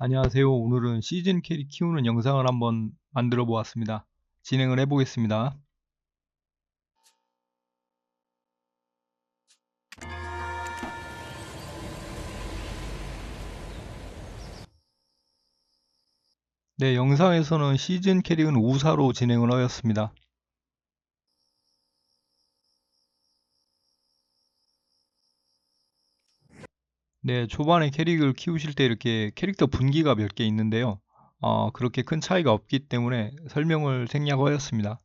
안녕하세요. 오늘은 시즌 캐리 키우는 영상을 한번 만들어 보았습니다. 진행을 해보겠습니다. 네, 영상에서는 시즌 캐릭은 우사로 진행을 하였습니다. 네, 초반에 캐릭을 키우실 때 이렇게 캐릭터 분기가 몇 개 있는데요. 어, 그렇게 큰 차이가 없기 때문에 설명을 생략하였습니다.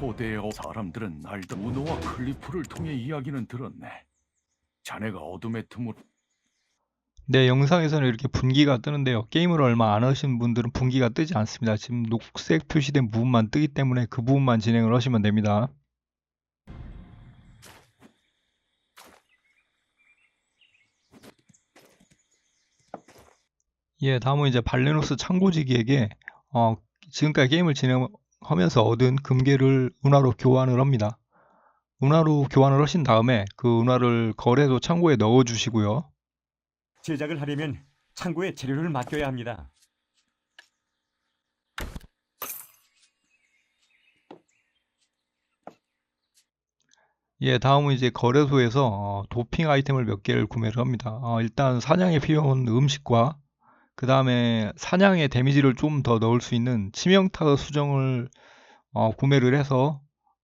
고대의 사람들은 알던 우노와 클리프를 통해 이야기는 들었네. 자네가 어둠의 틈으로 네, 영상에서는 이렇게 분기가 뜨는데요. 게임을 얼마 안 하신 분들은 분기가 뜨지 않습니다. 지금 녹색 표시된 부분만 뜨기 때문에 그 부분만 진행을 하시면 됩니다. 예, 다음은 이제 발레노스 창고지기에게 어, 지금까지 게임을 진행 하면서 얻은 금괴를 운하로 교환을 합니다. 운하로 교환을 하신 다음에 그 운하를 거래소 창고에 넣어 주시고요. 제작을 하려면 창고에 재료를 맡겨야 합니다. 예, 다음은 이제 거래소에서 어, 도핑 아이템을 몇 개를 구매를 합니다. 어, 일단 사냥에 필요한 음식과 그 다음에 사냥의 데미지를 좀 더 넣을 수 있는 치명타 수정을 어, 구매를 해서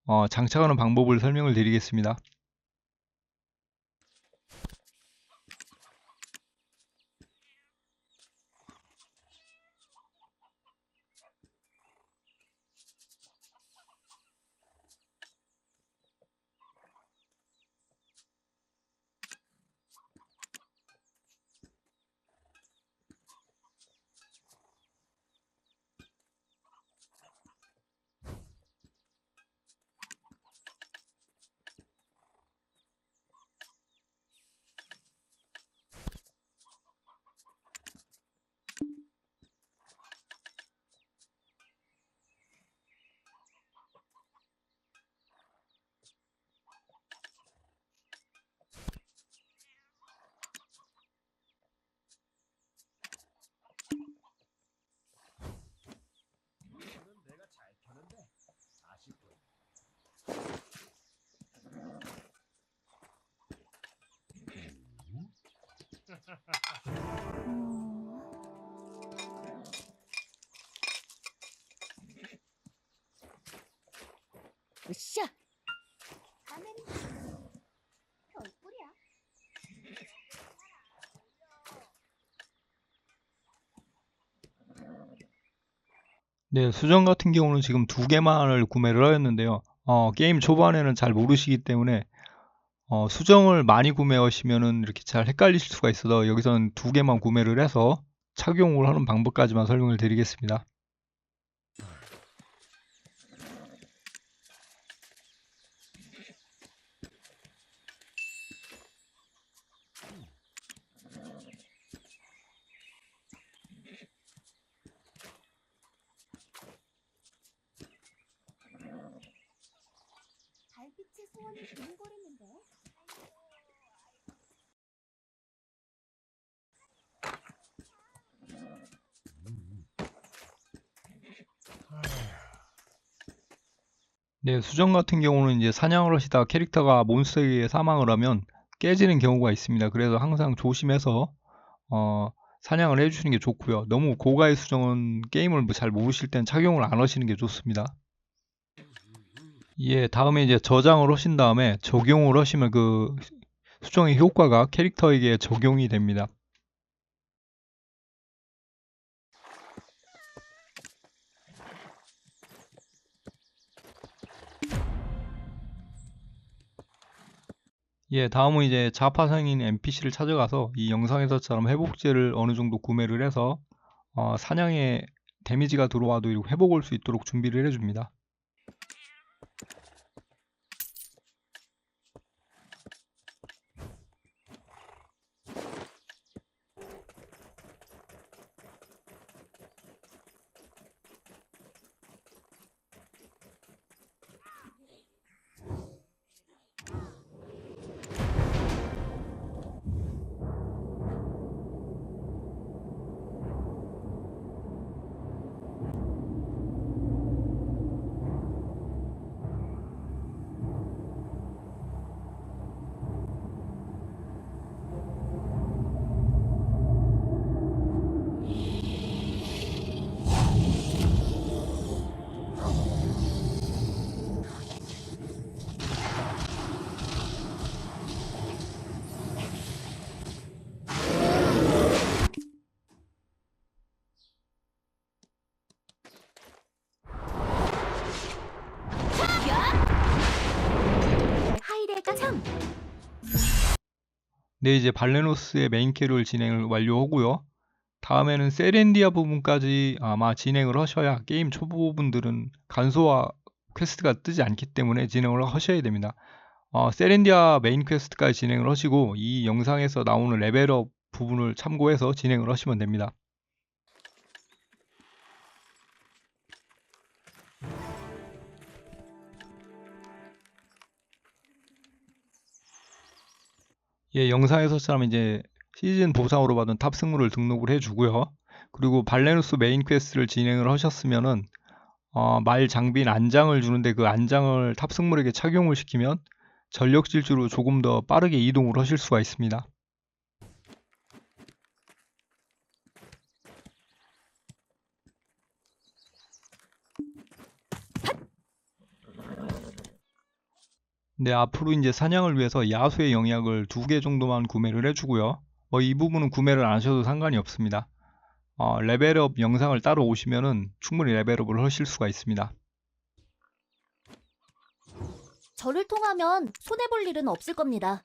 어, 장착하는 방법을 설명을 드리겠습니다. 으쌰. 가면 별뿐이야. 네, 수정 같은 경우는 지금 두 개만을 구매를 하였는데요. 어, 게임 초반에는 잘 모르시기 때문에 어, 수정을 많이 구매하시면은 이렇게 잘 헷갈리실 수가 있어서 여기서는 두 개만 구매를 해서 착용을 하는 방법까지만 설명을 드리겠습니다. 달빛의 소원이 빙거리는데. 네, 수정 같은 경우는 이제 사냥을 하시다가 캐릭터가 몬스터에 의해 사망을 하면 깨지는 경우가 있습니다. 그래서 항상 조심해서 어, 사냥을 해주시는 게 좋고요. 너무 고가의 수정은 게임을 뭐잘 모르실 땐 착용을 안 하시는 게 좋습니다. 예, 다음에 이제 저장을 하신 다음에 적용을 하시면 그 수정의 효과가 캐릭터에게 적용이 됩니다. 예, 다음은 이제 자파상인 NPC를 찾아가서 이 영상에서처럼 회복제를 어느 정도 구매를 해서 어, 사냥에 데미지가 들어와도 회복할 수 있도록 준비를 해줍니다. 네, 이제 발레노스의 메인 캐롤 진행을 완료하고요. 다음에는 세렌디아 부분까지 아마 진행을 하셔야 게임 초보분들은 간소화 퀘스트가 뜨지 않기 때문에 진행을 하셔야 됩니다. 어, 세렌디아 메인 퀘스트까지 진행을 하시고 이 영상에서 나오는 레벨업 부분을 참고해서 진행을 하시면 됩니다. 예, 영상에서 처럼 이제 시즌 보상으로 받은 탑승물을 등록을 해주고요. 그리고 발레누스 메인 퀘스트를 진행을 하셨으면은 어, 말 장비인 안장을 주는데 그 안장을 탑 승물에게 착용을 시키면 전력 질주로 조금 더 빠르게 이동을 하실 수가 있습니다. 네, 앞으로 이제 사냥을 위해서 야수의 영약을 두 개 정도만 구매를 해주고요. 뭐 이 부분은 구매를 안 하셔도 상관이 없습니다. 어, 레벨업 영상을 따로 오시면은 충분히 레벨업을 하실 수가 있습니다. 저를 통하면 손해 볼 일은 없을 겁니다.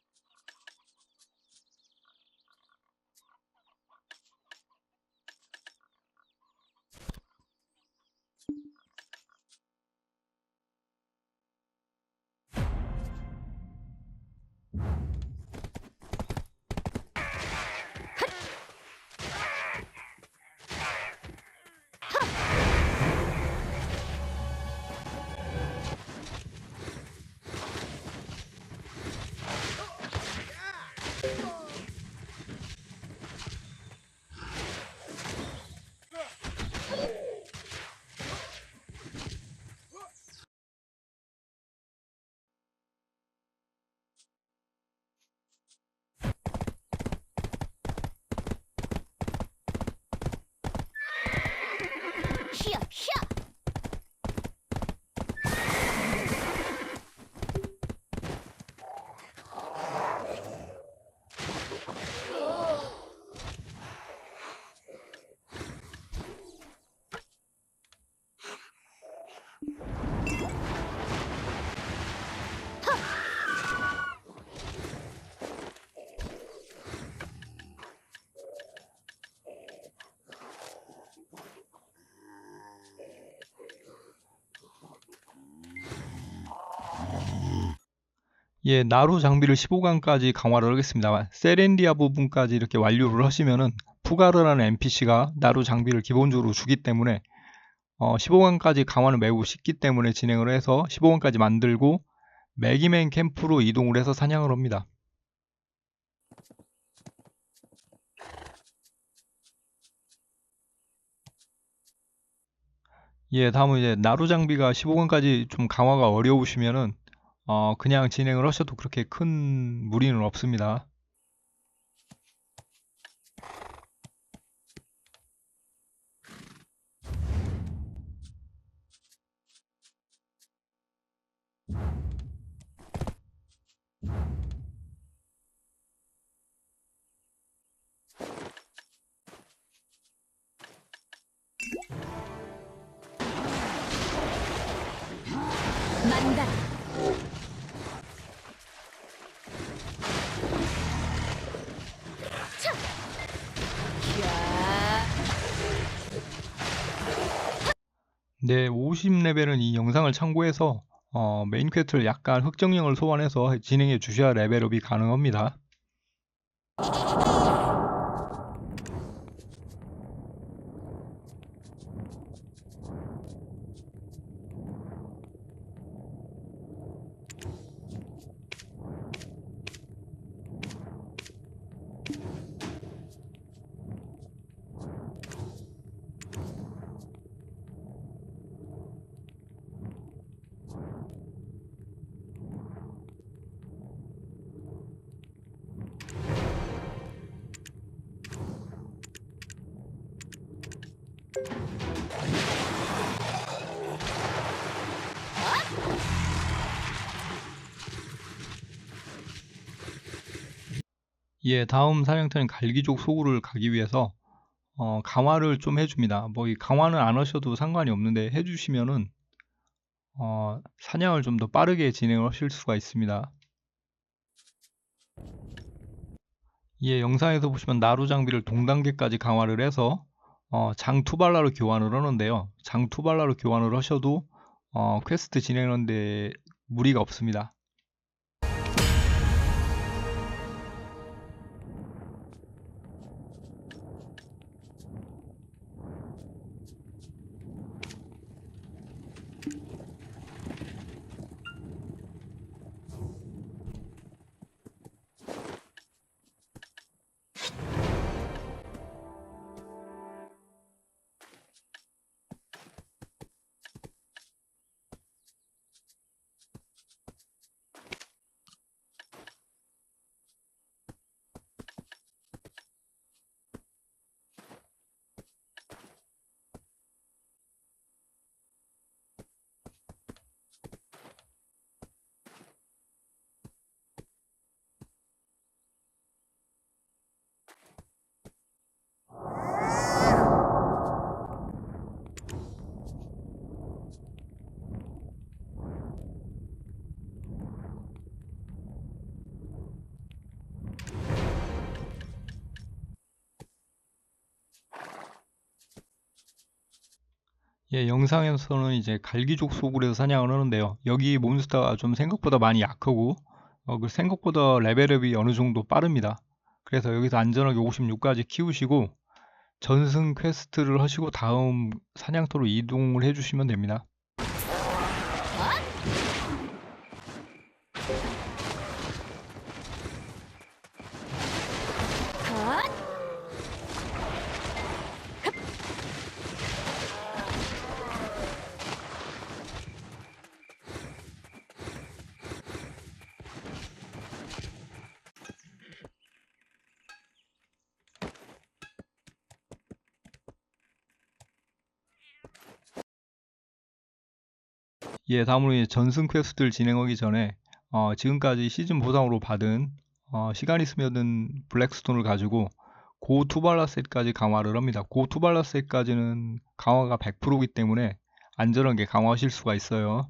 예, 나루 장비를 15강까지 강화를 하겠습니다. 세렌디아 부분까지 이렇게 완료를 하시면은 푸가르라는 NPC가 나루 장비를 기본적으로 주기 때문에 어, 15강까지 강화는 매우 쉽기 때문에 진행을 해서 15강까지 만들고 매기맨 캠프로 이동을 해서 사냥을 합니다. 예, 다음은 이제 나루 장비가 15강까지 좀 강화가 어려우시면은 어, 그냥 진행을 하셔도 그렇게 큰 무리는 없습니다. 만다. 네, 50레벨은 이 영상을 참고해서 어, 메인 퀘스트를 약간 흑정령을 소환해서 진행해 주셔야 레벨업이 가능합니다. 예, 다음 사냥터인 갈기족 소굴을 가기 위해서 어, 강화를 좀 해줍니다. 뭐 이 강화는 안 하셔도 상관이 없는데 해주시면은 어, 사냥을 좀 더 빠르게 진행을 하실 수가 있습니다. 예, 영상에서 보시면 나루 장비를 동단계까지 강화를 해서 어, 장투발라로 교환을 하는데요. 장투발라로 교환을 하셔도 어, 퀘스트 진행하는데 무리가 없습니다. 예, 영상에서는 이제 갈기족 소굴에서 사냥을 하는데요. 여기 몬스터가 좀 생각보다 많이 약하고 어, 그 생각보다 레벨업이 어느 정도 빠릅니다. 그래서 여기서 안전하게 56까지 키우시고 전승 퀘스트를 하시고 다음 사냥터로 이동을 해주시면 됩니다. 예, 다음으로 전승 퀘스트를 진행하기 전에 어, 지금까지 시즌 보상으로 받은 어, 시간 있으면은 블랙스톤을 가지고 고 투발라셋까지 강화를 합니다. 고 투발라셋까지는 강화가 100%이기 때문에 안전하게 강화하실 수가 있어요.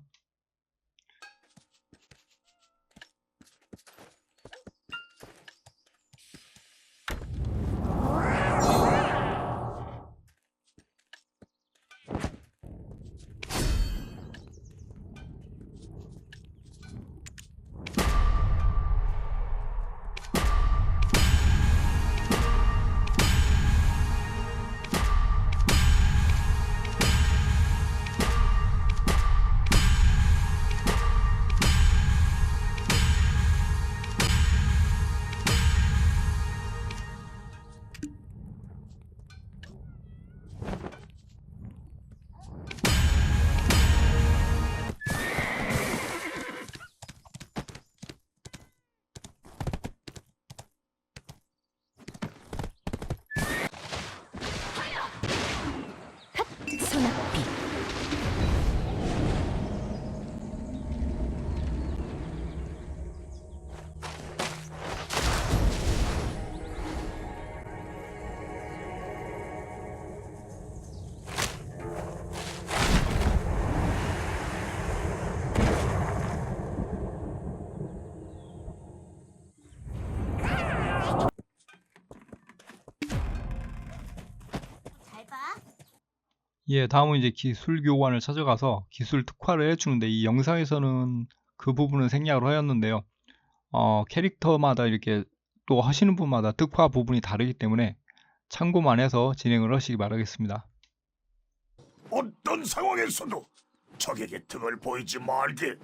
예, 다음은 이제 기술 교관을 찾아가서 기술 특화를 해주는데 이 영상에서는 그 부분은 생략을 하였는데요. 어, 캐릭터마다 이렇게 또 하시는 분마다 특화 부분이 다르기 때문에 참고만 해서 진행을 하시기 바라겠습니다. 어떤 상황에서도 적에게 등을 보이지 말게.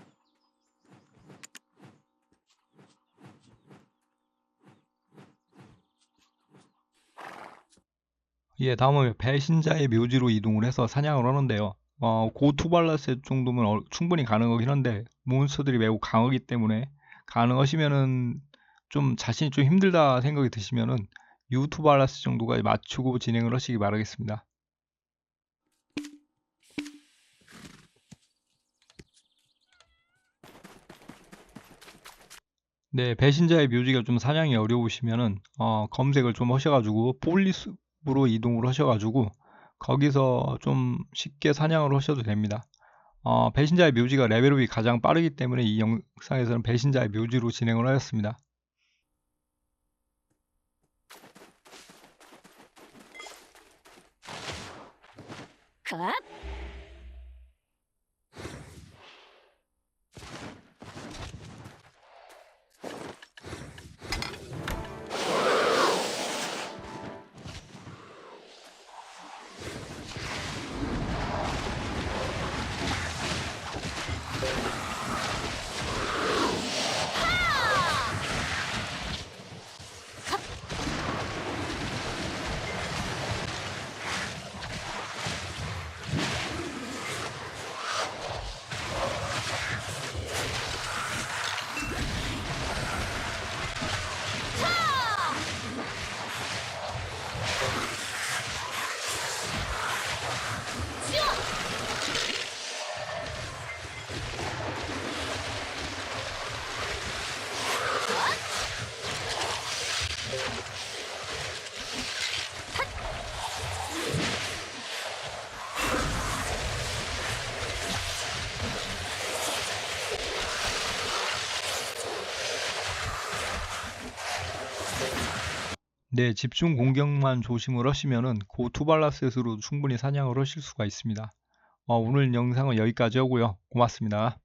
예, 다음은 배신자의 묘지로 이동을 해서 사냥을 하는데요. 어, 고 투발라셋 정도면 어- 충분히 가능하긴 한데 몬스터들이 매우 강하기 때문에 가능하시면은 좀 자신이 좀 힘들다 생각이 드시면은 유투발라스 정도가 맞추고 진행을 하시기 바라겠습니다. 네, 배신자의 묘지가 좀 사냥이 어려우시면은 어, 검색을 좀 하셔가지고 폴리스 로 이동을 하셔가지고 거기서 좀 쉽게 사냥을 하셔도 됩니다. 어, 배신자의 묘지가 레벨업이 가장 빠르기 때문에 이 영상에서는 배신자의 묘지로 진행을 하였습니다. 컷! 네, 집중 공격만 조심을 하시면은 고 투발라셋으로 충분히 사냥을 하실 수가 있습니다. 어, 오늘 영상은 여기까지 하고요. 고맙습니다.